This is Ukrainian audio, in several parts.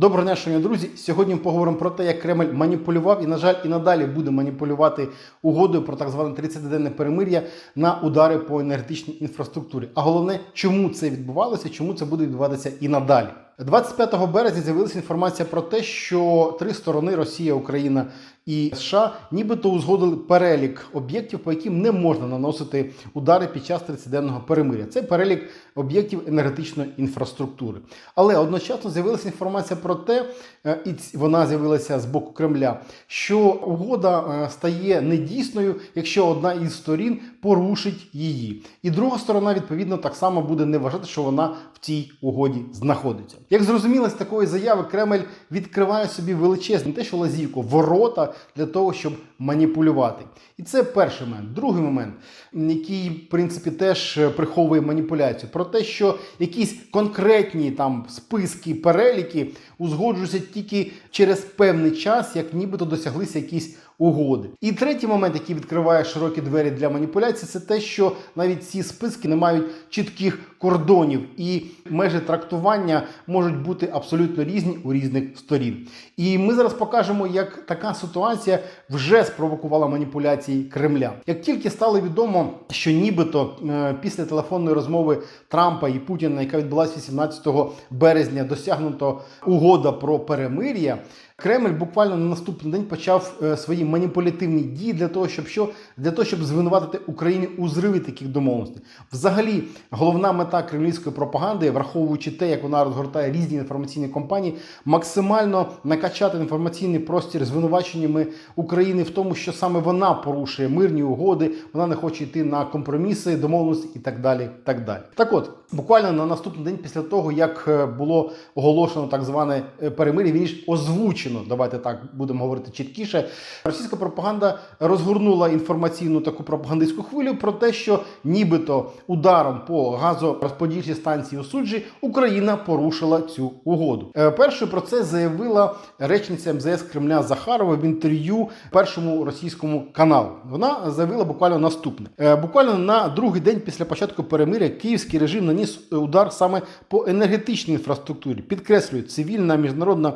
Доброго дня, шановні друзі. Сьогодні ми поговоримо про те, як Кремль маніпулював і, на жаль, і надалі буде маніпулювати угодою про так зване 30-денне перемир'я на удари по енергетичній інфраструктурі. А головне, чому це відбувалося, чому це буде відбуватися і надалі. 25 березня з'явилася інформація про те, що три сторони Росія, Україна і США нібито узгодили перелік об'єктів, по яким не можна наносити удари під час 30-денного перемиря. Це перелік об'єктів енергетичної інфраструктури. Але одночасно з'явилася інформація про те, е, і вона з'явилася з боку Кремля, що угода е, стає недійсною, якщо одна із сторін порушить її. І друга сторона, відповідно, так само буде не вважати, що вона в цій угоді знаходиться. Як зрозуміло, з такої заяви Кремль відкриває собі величезне те, що лазівку, ворота для того, щоб маніпулювати. І це перший момент. Другий момент, який, в принципі, теж е, приховує маніпуляцію, про те, що якісь конкретні там списки, переліки узгоджуються тільки через певний час, як нібито досяглися якісь угоди. І третій момент, який відкриває широкі двері для маніпуляцій, це те, що навіть ці списки не мають чітких кордонів, і межі трактування можуть бути абсолютно різні у різних сторін. І ми зараз покажемо, як така ситуація вже спровокувала маніпуляції Кремля. Як тільки стало відомо, що нібито е, після телефонної розмови Трампа і Путіна, яка відбулася 18 березня, досягнуто угода про перемир'я. Кремль буквально на наступний день почав е, свої маніпулятивні дії для того, щоб що для того, щоб звинуватити Україні у зриві таких домовленостей. Взагалі, головна мета кремлівської пропаганди, враховуючи те, як вона розгортає різні інформаційні компанії, максимально накачати інформаційний простір звинуваченнями України в тому, що саме вона порушує мирні угоди, вона не хоче йти на компроміси, домовленості і так далі. Так далі. Так от, буквально на наступний день після того, як е, було оголошено так зване е, перемир'я, він ж озвучено, давайте так будемо говорити чіткіше. Російська пропаганда розгорнула інформаційну таку пропагандистську хвилю про те, що нібито ударом по газорозподільчій станції у суджі Україна порушила цю угоду. Е, Першою про це заявила речниця МЗС Кремля Захарова в інтерв'ю першому російському каналу. Вона заявила буквально наступне: буквально на другий день після початку перемиря київський режим наніс удар саме по енергетичній інфраструктурі. Підкреслюю, цивільна міжнародна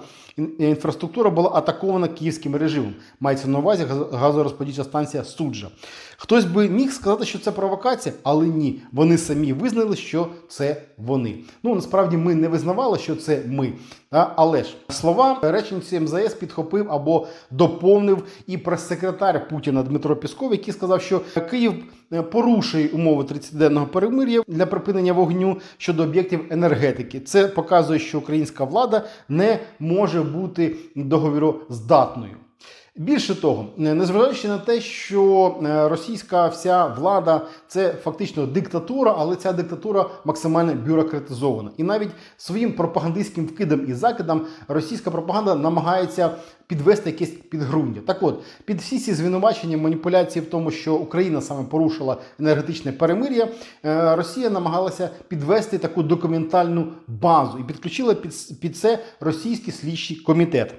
інфраструктура була атакована київським режимом. Мається на увазі газ- газорозподільча станція суджа. Хтось би міг сказати, що це провокація, але ні. Вони самі визнали, що це вони. Ну насправді ми не визнавали, що це ми. Але ж слова реченці МЗС підхопив або доповнив і прес-секретар Путіна Дмитро Пісков, який сказав, що Київ е, порушує умови 30-денного перемир'я для припинення вогню щодо об'єктів енергетики. Це показує, що українська влада не може бути договіроздатною. Більше того, е, незважаючи на те, що е, російська вся влада це фактично диктатура, але ця диктатура максимально бюрократизована. І навіть своїм пропагандистським вкидом і закидом російська пропаганда намагається підвести якесь підґрунтя. Так от, під всі ці звинувачення, маніпуляції в тому, що Україна саме порушила енергетичне перемир'я, е, Росія намагалася підвести таку документальну базу і підключила під, під це російський слідчий комітет.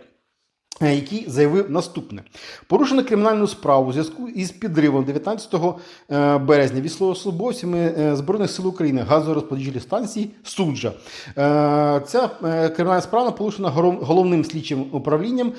Е, який заявив наступне: порушено кримінальну справу у зв'язку із підривом 19 е, березня військовослужбовцями е, Збройних сил України газорозподільчої станції Суджа. Ця кримінальна справа порушена головним слідчим управлінням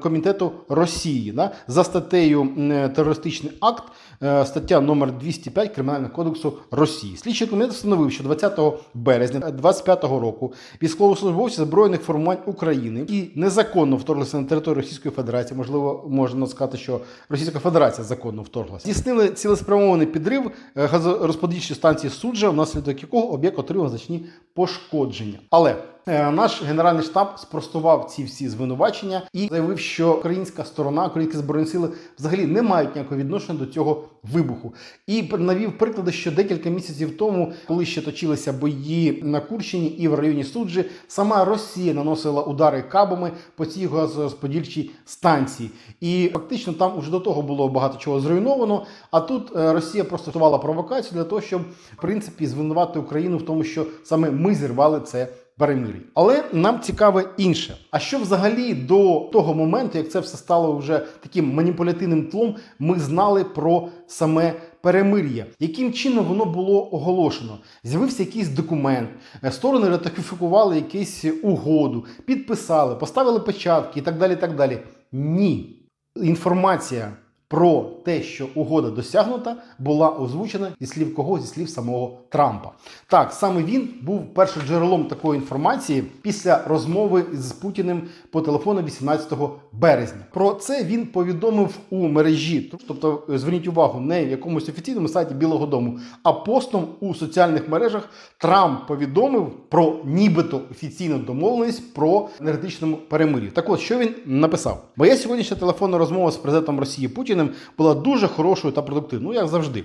комітету Росії за статтею терористичний акт. Стаття номер 205 Кримінального кодексу Росії. Слідчий комітет встановив, що 20 березня 2025 року військовослужбовці збройних формувань України, які незаконно вторглися на територію Російської Федерації, можливо, можна сказати, що Російська Федерація законно вторглася, здійснили цілеспрямований підрив е, газорозподільчої станції суджа, внаслідок якого об'єкт отримав значні пошкодження. Але Наш генеральний штаб спростував ці всі звинувачення і заявив, що українська сторона, українські збройні сили взагалі не мають ніякого відношення до цього вибуху. І навів приклади, що декілька місяців тому, коли ще точилися бої на Курщині і в районі Суджі, сама Росія наносила удари кабами по цій газорозподільчій станції. І фактично там уже до того було багато чого зруйновано. А тут е, Росія просто провокацію для того, щоб в принципі звинувати Україну в тому, що саме ми зірвали це перемир'я. Але нам цікаве інше. А що взагалі до того моменту, як це все стало вже таким маніпулятивним тлом, ми знали про саме перемир'я, яким чином воно було оголошено? З'явився якийсь документ, е, сторони ратифікували якусь угоду, підписали, поставили печатки і так далі. так далі. Ні. Інформація про те, що угода досягнута, була озвучена зі слів кого? Зі слів самого Трампа. Так, саме він був першим джерелом такої інформації після розмови з Путіним по телефону 18 березня. Про це він повідомив у мережі. Тобто, зверніть увагу, не в якомусь офіційному сайті Білого Дому, а постом у соціальних мережах Трамп повідомив про нібито офіційну домовленість про енергетичному перемир'ї. Так от, що він написав? Моя сьогоднішня телефонна розмова з президентом Росії Путіним була дуже хорошою та продуктивною, ну як завжди.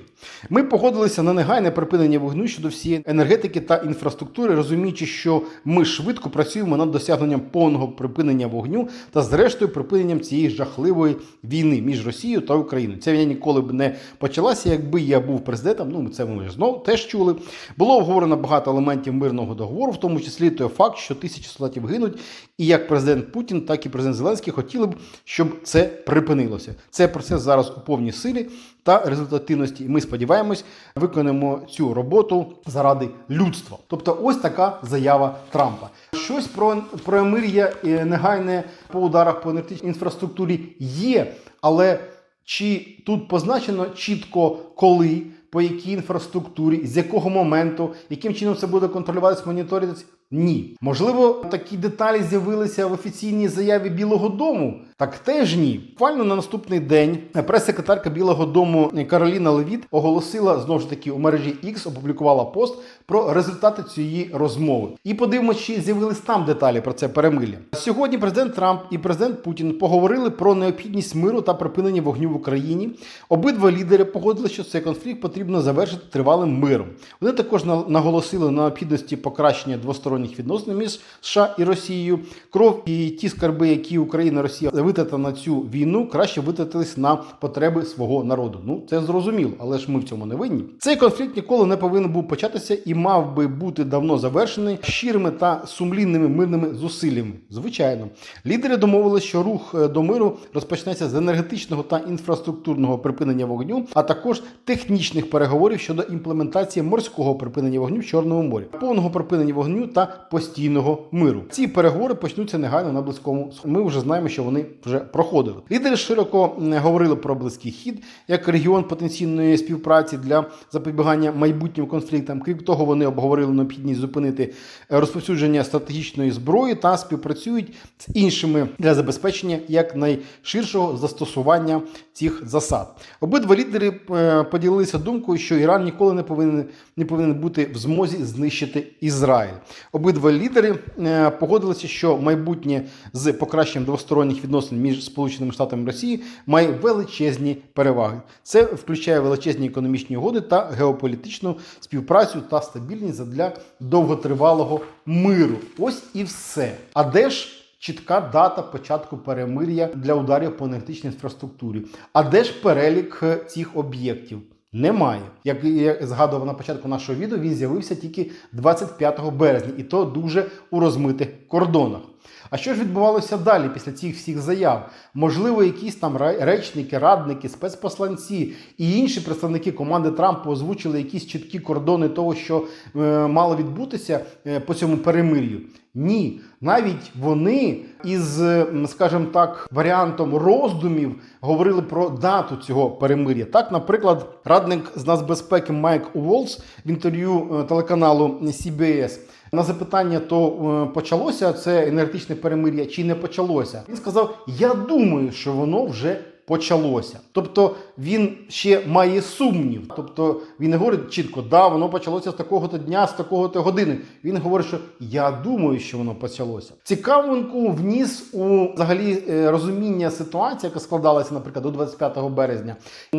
Ми погодилися на негайне припинення вогню щодо всієї енергетики та інфраструктури, розуміючи, що ми швидко працюємо над досягненням повного припинення вогню та, зрештою, припиненням цієї жахливої війни між Росією та Україною. Ця війна ніколи б не почалася, якби я був президентом. Ну це ми знову теж чули. Було обговорено багато елементів мирного договору, в тому числі той факт, що тисячі солдатів гинуть, і як президент Путін, так і президент Зеленський хотіли б, щоб це припинилося. Це процес зараз у повній силі та результативності. І ми сподіваємось, виконаємо цю роботу заради людства. Тобто, ось така заява Трампа. Щось про перемир'я е, негайне по ударах по енергетичній інфраструктурі є, але чи тут позначено чітко коли? По якій інфраструктурі, з якого моменту, яким чином це буде контролюватися, моніторитися? Ні. Можливо, такі деталі з'явилися в офіційній заяві Білого Дому. Так теж ні. Буквально на наступний день прес-секретарка Білого Дому Кароліна Левіт оголосила знову ж таки у мережі X, опублікувала пост про результати цієї розмови. І подивимося, чи з'явились там деталі про це перемир'я. Сьогодні президент Трамп і президент Путін поговорили про необхідність миру та припинення вогню в Україні. Обидва лідери погодили, що цей конфлікт потрібно завершити тривалим миром. Вони також наголосили на необхідності покращення двосторонніх відносин між США і Росією. Кров і ті скарби, які Україна Росія витратила на цю війну, краще витратились на потреби свого народу. Ну це зрозуміло, але ж ми в цьому не винні. Цей конфлікт ніколи не повинен був початися і мав би бути давно завершений щирими та сумлінними мирними зусиллями. Звичайно, лідери домовилися, що рух е, до миру розпочнеться з енергетичного та інфраструктурного припинення вогню, а також технічних переговорів щодо імплементації морського припинення вогню в Чорному морі, повного припинення вогню та постійного миру. Ці переговори почнуться негайно на близькому. Ми вже знаємо, що вони вже проходили. Лідери широко говорили про близький хід як регіон потенційної співпраці для запобігання майбутнім конфліктам. Крім того, вони обговорили необхідність зупинити розповсюдження стратегічної зброї та співпрацюють з іншими для забезпечення якнайширшого застосування цих засад. Обидва лідери е, поділилися думкою, що Іран ніколи не повинен не повинен бути в змозі знищити Ізраїль. Обидва лідери е, погодилися, що майбутнє з покращенням двосторонніх відносин між Сполученими Штатами і Росією має величезні переваги. Це включає величезні економічні угоди та геополітичну співпрацю та стабільність для довготривалого миру. Ось і все. А де ж? Чітка дата початку перемир'я для ударів по енергетичній інфраструктурі. А де ж перелік е, цих об'єктів? Немає. Як я згадував на початку нашого відео, він з'явився тільки 25 березня, і то дуже у розмитих кордонах. А що ж відбувалося далі після цих всіх заяв? Можливо, якісь там речники, радники, спецпосланці і інші представники команди Трампа озвучили якісь чіткі кордони того, що е, мало відбутися е, по цьому перемир'ю. Ні, навіть вони із, скажімо так, варіантом роздумів говорили про дату цього перемир'я. Так, наприклад, радник з нацбезпеки Майк Уолс в інтерв'ю телеканалу CBS на запитання, то почалося це енергетичне перемир'я чи не почалося. Він сказав: Я думаю, що воно вже почалося. Тобто він ще має сумнів. Тобто він не говорить чітко, да, воно почалося з такого-то дня, з такого-то години. Він говорить, що я думаю, що воно почалося. Цікавинку вніс у взагалі е, розуміння ситуації, яка складалася, наприклад, до 25 березня.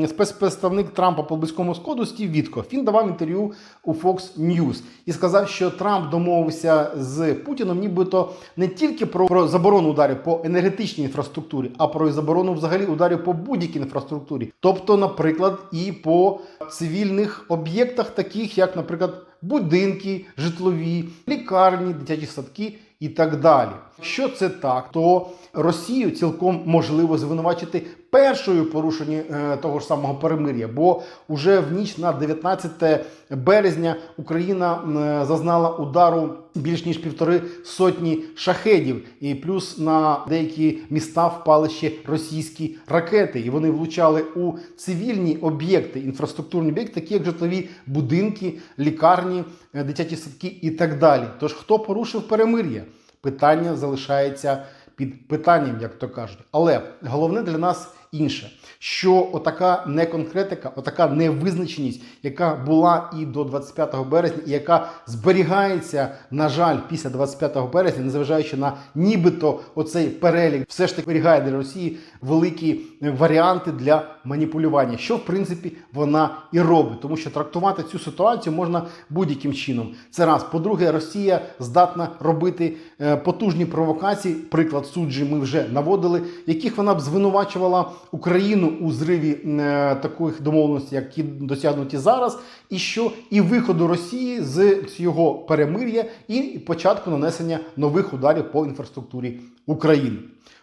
Спецпредставник Трампа по близькому сходу Стів Вітков, він давав інтерв'ю у Fox News і сказав, що Трамп домовився з Путіном, нібито не тільки про, про заборону ударів по енергетичній інфраструктурі, а про заборону взагалі ударів по будь-якій інфраструктурі. Тобто, наприклад, і по цивільних об'єктах, таких як, наприклад, будинки, житлові, лікарні, дитячі садки і так далі. Якщо це так, то Росію цілком можливо звинувачити першою порушенні е, того ж самого перемир'я, бо уже в ніч на 19 березня Україна е, зазнала удару більш ніж півтори сотні шахедів, і плюс на деякі міста впали ще російські ракети, і вони влучали у цивільні об'єкти, інфраструктурні об'єкти, такі як житлові будинки, лікарні, е, дитячі садки і так далі. Тож хто порушив перемир'я? Питання залишається під питанням, як то кажуть. Але головне для нас інше, що отака неконкретика, отака невизначеність, яка була і до 25 березня, і яка зберігається, на жаль, після 25 березня, незважаючи на нібито оцей перелік, все ж таки зберігає для Росії великі е, варіанти для маніпулювання, що в принципі вона і робить, тому що трактувати цю ситуацію можна будь-яким чином. Це раз. По-друге, Росія здатна робити е, потужні провокації. Приклад суджі ми вже наводили, яких вона б звинувачувала Україну у зриві е, таких домовленостей, які досягнуті зараз, і що і виходу Росії з цього перемир'я і початку нанесення нових ударів по інфраструктурі України.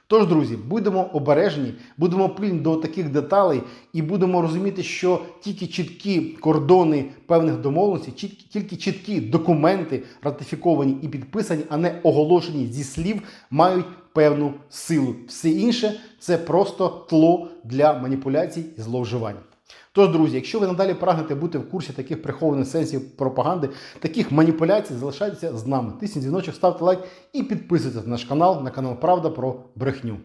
Тож, друзі, будемо обережні, будемо пильні до таких деталей і будемо розуміти, що тільки чіткі кордони певних домовленостей, тільки чіткі документи ратифіковані і підписані, а не оголошені зі слів, мають певну силу. Все інше це просто тло для маніпуляцій і зловживань. Тож, друзі, якщо ви надалі прагнете бути в курсі таких прихованих сенсів пропаганди, таких маніпуляцій, залишайтеся з нами. Тисніть дзвіночок, ставте лайк і підписуйтесь на наш канал, на канал Правда про брехню.